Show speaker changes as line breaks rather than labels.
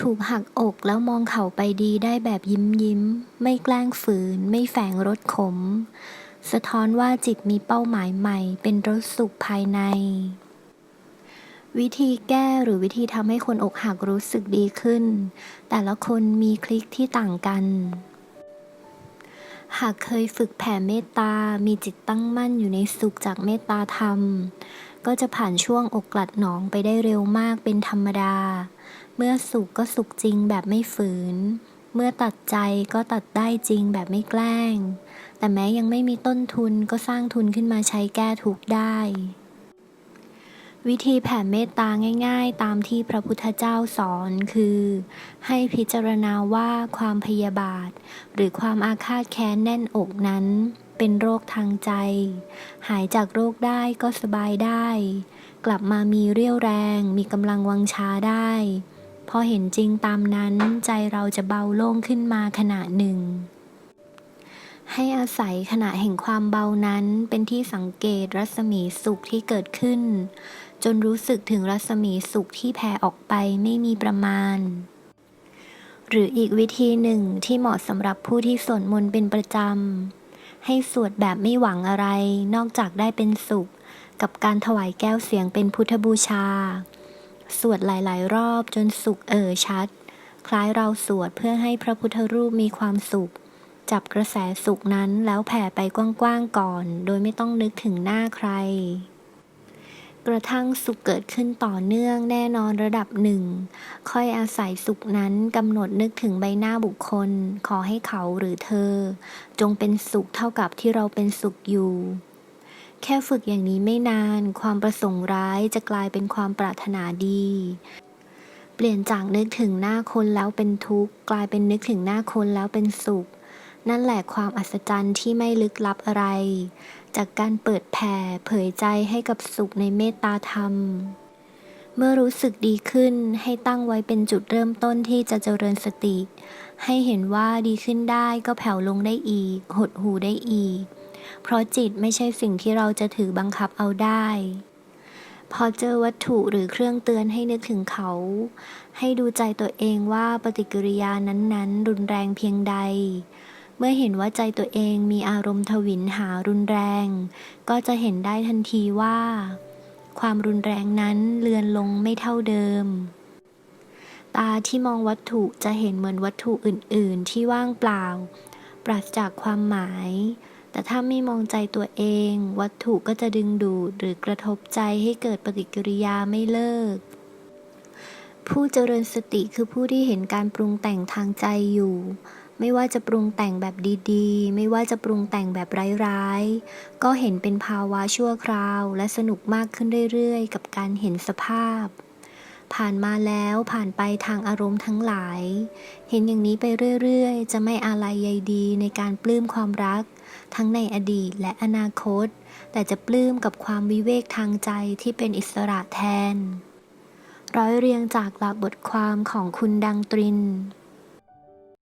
ถูกหักอกแล้วมองเขาไปดีได้แบบยิ้มยิ้ม ไม่แกล้งฝืน ไม่แฝงรสขม สะท้อนว่าจิตมีเป้าหมายใหม่ เป็นรสสุขภายใน วิธีแก้หรือวิธีทำให้คนอกหักรู้สึกดีขึ้น แต่ละคนมีคลิกที่ต่างกัน หากเคยฝึกแผ่เมตตา มีจิตตั้งมั่นอยู่ในสุขจากเมตตาธรรม ก็จะผ่านช่วงอกกลัดหนองไปได้เร็วมากเป็นธรรมดา เมื่อสุขก็สุขจริงแบบไม่ฝืน เมื่อตัดใจก็ตัดได้จริงแบบไม่แกล้ง แต่แม้ยังไม่มีต้นทุนก็สร้างทุนขึ้นมาใช้แก้ทุกข์ได้ วิธีแผ่เมตตาง่าย ๆ ตามที่พระพุทธเจ้าสอนคือ ให้พิจารณาว่าความพยาบาท หรือความอาฆาตแค้นแน่นอกนั้น เป็นโรคทางใจ หายจากโรคได้ก็สบายได้ กลับมามีเรี่ยวแรง มีกำลังวังชาได้ พอเห็นจริงตามนั้นใจเราจะเบาโล่งขึ้นมาขณะหนึ่ง ให้อาศัยขณะแห่งความเบานั้นเป็นที่สังเกตรัศมีสุขที่เกิดขึ้น จนรู้สึกถึงรัศมีสุขที่แผ่ออกไปไม่มีประมาณหรืออีกวิธีหนึ่งที่เหมาะสำหรับผู้ที่สวดมนต์เป็นประจำ ให้สวดแบบไม่หวังอะไร นอกจากได้เป็นสุข กับการถวายแก้วเสียงเป็นพุทธบูชา สวดหลาย ๆ รอบจนสุขเอ่อชัด คล้ายเราสวดเพื่อให้พระพุทธรูปมีความสุข จับกระแสสุขนั้นแล้วแผ่ไปกว้าง ๆ ก่อน โดยไม่ต้องนึกถึงหน้าใคร กระทั่งสุขเกิดขึ้นต่อเนื่องแน่นอนระดับหนึ่ง ค่อยอาศัยสุขนั้นกำหนดนึกถึงใบหน้าบุคคล ขอให้เขาหรือเธอ จงเป็นสุขเท่ากับที่เราเป็นสุขอยู่ แค่ฝึกอย่างนี้ไม่นาน ความประสงค์ร้ายจะกลายเป็นความปรารถนาดี เปลี่ยนจากนึกถึงหน้าคนแล้วเป็นทุกข์ กลายเป็นนึกถึงหน้าคนแล้วเป็นสุข นั่นแหละความอัศจรรย์ที่ไม่ลึกลับอะไร จากการเปิดแผ่เผยใจให้กับสุขในเมตตาธรรม เมื่อรู้สึกดีขึ้นให้ตั้งไว้เป็นจุดเริ่มต้นที่จะเจริญสติ ให้เห็นว่าดีขึ้นได้ก็แผ่วลงได้อีก หดหูได้อีก เพราะจิตไม่ใช่สิ่งที่เราจะถือบังคับเอาได้ พอเจอวัตถุหรือเครื่องเตือนให้นึกถึงเขา ให้ดูใจตัวเองว่าปฏิกิริยานั้นๆ รุนแรงเพียงใด เมื่อเห็นว่าใจตัวเองมีอารมณ์ทวินหารุนแรง ก็จะเห็นได้ทันทีว่า ความรุนแรงนั้นเลือนลงไม่เท่าเดิม ตาที่มองวัตถุจะเห็นเหมือนวัตถุอื่น ๆ ที่ว่างเปล่า ปราศจากความหมาย แต่ถ้าไม่มองใจตัวเอง วัตถุก็จะดึงดูดหรือกระทบใจให้เกิดปฏิกิริยาไม่เลิกผู้เจริญสติคือผู้ที่เห็นการปรุงแต่งทางใจอยู่ ไม่ว่าจะปรุงแต่งแบบดีๆ ไม่ว่าจะปรุงแต่งแบบร้ายๆ ก็เห็นเป็นภาวะชั่วคราว และสนุกมากขึ้นเรื่อยๆ กับการเห็นสภาพ ผ่านมาแล้วผ่านไปทางอารมณ์ทั้งหลาย เห็นอย่างนี้ไปเรื่อยๆ จะไม่อาลัยใยดีในการปลื้มความรัก ทั้งในอดีตและอนาคต แต่จะปลื้มกับความวิเวกทางใจที่เป็นอิสระแทน ร้อยเรียงจากหลักบทความของคุณดังตริน